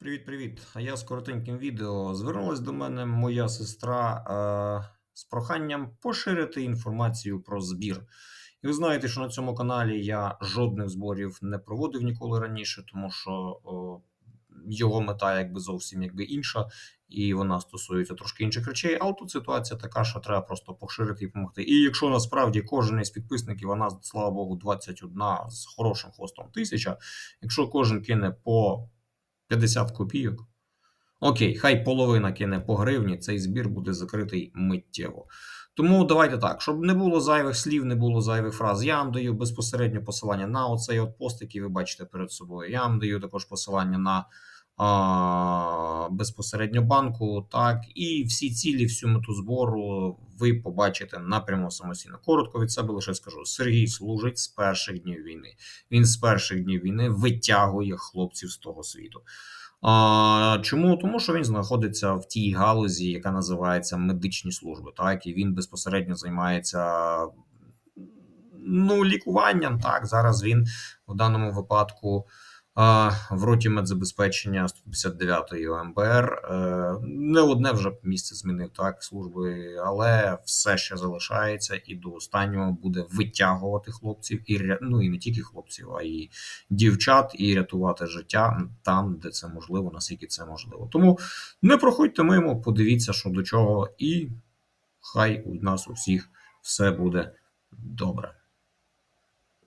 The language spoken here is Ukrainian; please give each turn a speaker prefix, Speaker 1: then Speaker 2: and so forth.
Speaker 1: Привіт-привіт! А я з коротеньким відео. Звернулась до мене моя сестра е, з проханням поширити інформацію про збір. І ви знаєте, що на цьому каналі я жодних зборів не проводив ніколи раніше, тому що о, його мета якби зовсім якби інша, і вона стосується трошки інших речей. А тут ситуація така, що треба просто поширити і допомогти. І якщо насправді кожен із підписників, вона, слава Богу, 21 з хорошим хвостом тисяча, якщо кожен кине по 50 копійок. Окей, хай половина кине по гривні, цей збір буде закритий миттєво. Тому давайте так, щоб не було зайвих слів, не було зайвих фраз. Я вам даю безпосередньо посилання на оцей от пост, який ви бачите перед собою. Я вам даю також посилання на а, безпосередньо банку. Так, і всі цілі, всю мету збору ви побачите напряму самостійно. Коротко від себе лише скажу: Сергій служить з перших днів війни. Він з перших днів війни витягує хлопців з того світу. А, Чому? Тому що він знаходиться в тій галузі, яка називається медичні служби, так і він безпосередньо займається ну, лікуванням. Так, зараз він в даному випадку в роті медзабезпечення 159-ї ОМБР. Е, Не одне вже місце змінив так служби, але все ще залишається і до останнього буде витягувати хлопців і ну і не тільки хлопців, а й дівчат, і рятувати життя там, де це можливо, наскільки це можливо. Тому не проходьте мимо, подивіться, що до чого, і хай у нас у всіх все буде добре.